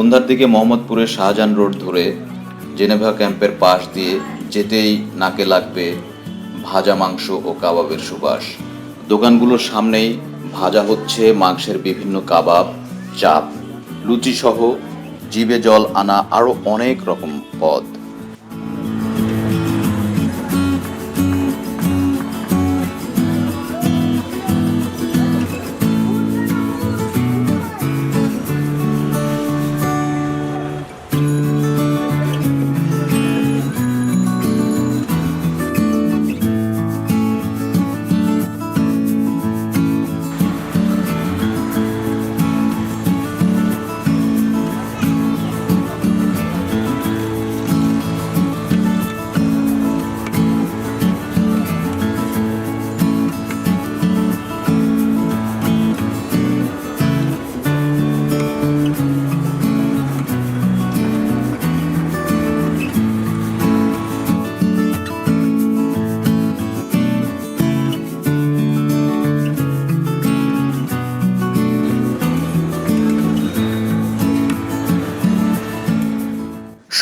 সন্ধ্যার দিকে মোহাম্মদপুরের শাহজাহান রোড ধরে জেনেভা ক্যাম্পের পাশ দিয়ে যেতেই নাকে লাগবে ভাজা মাংস ও কাবাবের সুবাস। দোকানগুলোর সামনেই ভাজা হচ্ছে মাংসের বিভিন্ন কাবাব, চাপ লুচি সহ জিবে জল আনা আরও অনেক রকম পদ।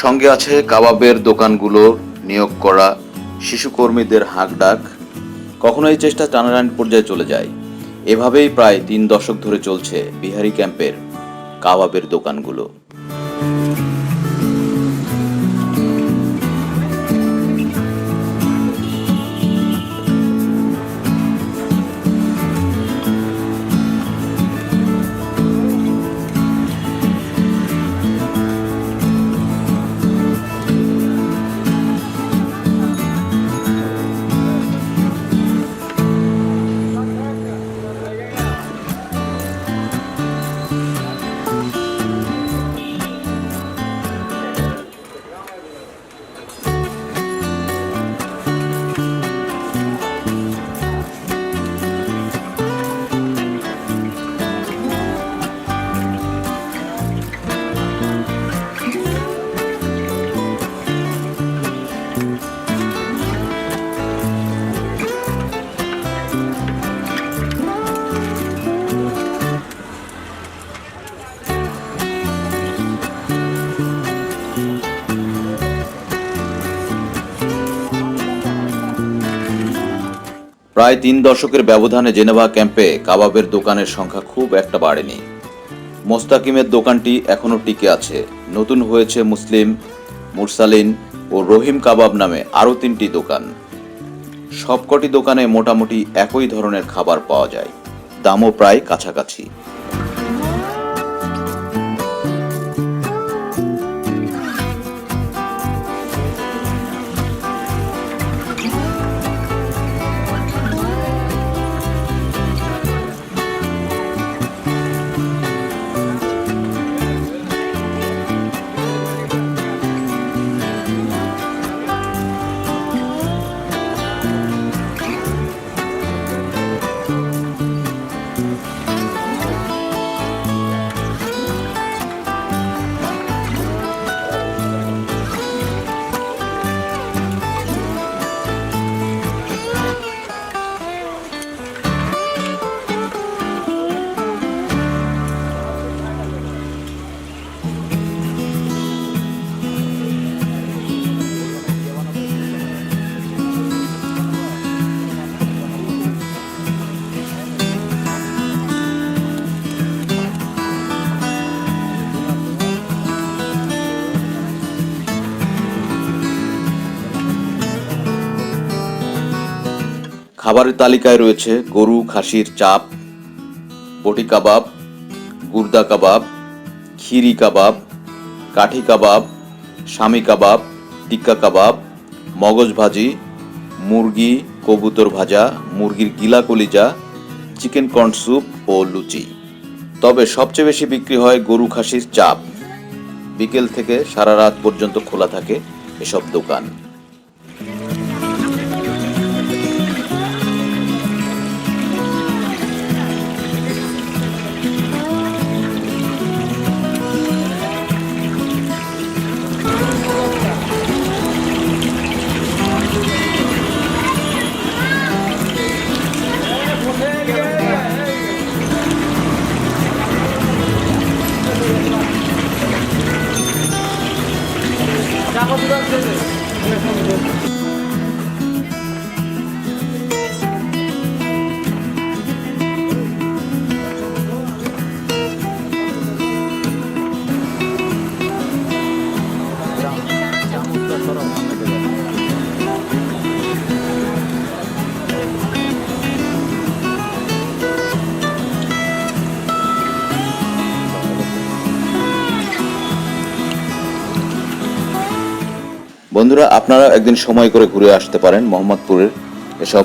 সঙ্গে আছে কাবাবের দোকানগুলো নিয়োগ করা, শিশুকর্মীদের হাঁক ডাক কখনো এই চেষ্টা টানাটানি পর্যায়ে চলে যায়। এভাবেই প্রায় তিন দশক ধরে চলছে বিহারি ক্যাম্পের কাবাবের দোকানগুলো। প্রায় তিন দশকের ব্যবধানে জেনেভা ক্যাম্পে কাবাবের দোকানের সংখ্যা খুব একটা বাড়েনি। মোস্তাকিমের দোকানটি এখনও টিকে আছে। নতুন হয়েছে মুসলিম, মুরসালিন ও রহিম কাবাব নামে আরও তিনটি দোকান। সবকটি দোকানে মোটামুটি একই ধরনের খাবার পাওয়া যায়। দামও প্রায় কাছাকাছি। খাবারের তালিকায় রয়েছে গরু, খাসির চাপ, বটি কাবাব, গুর্দা কাবাব খিরি কাবাব, কাঠি কাবাব, স্বামী কাবাব, টিক্কা কাবাব, মগজ ভাজি, মুরগি, কবুতর ভাজা, মুরগির গিলা কলিজা, চিকেন কর্ন স্যুপ ও লুচি। তবে সবচেয়ে বেশি বিক্রি হয় গরু, খাসির চাপ। বিকেল থেকে সারা রাত পর্যন্ত খোলা থাকে এসব দোকান। বন্ধুরা, আপনারা একদিন সময় করে ঘুরে আসতে পারেন মোহাম্মদপুরের এসব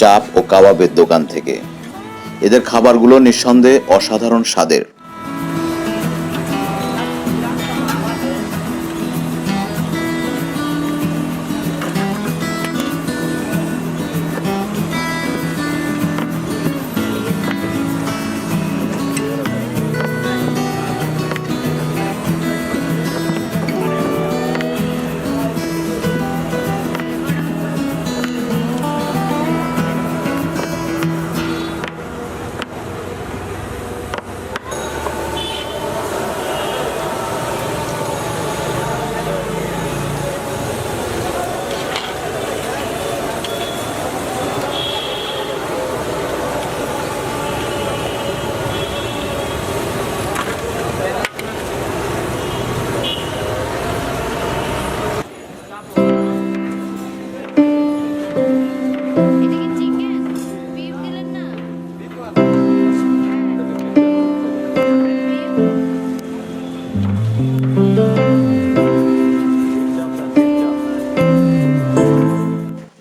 চাপ ও কাবাবের দোকান থেকে। এদের খাবারগুলো নিঃসন্দেহে অসাধারণ স্বাদের।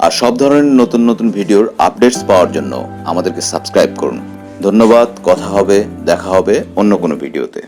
আর সব ধরনের নতুন নতুন ভিডিওর আপডেটস পাওয়ার জন্য আমাদেরকে সাবস্ক্রাইব করুন। ধন্যবাদ, কথা হবে, দেখা হবে অন্য কোনো ভিডিওতে।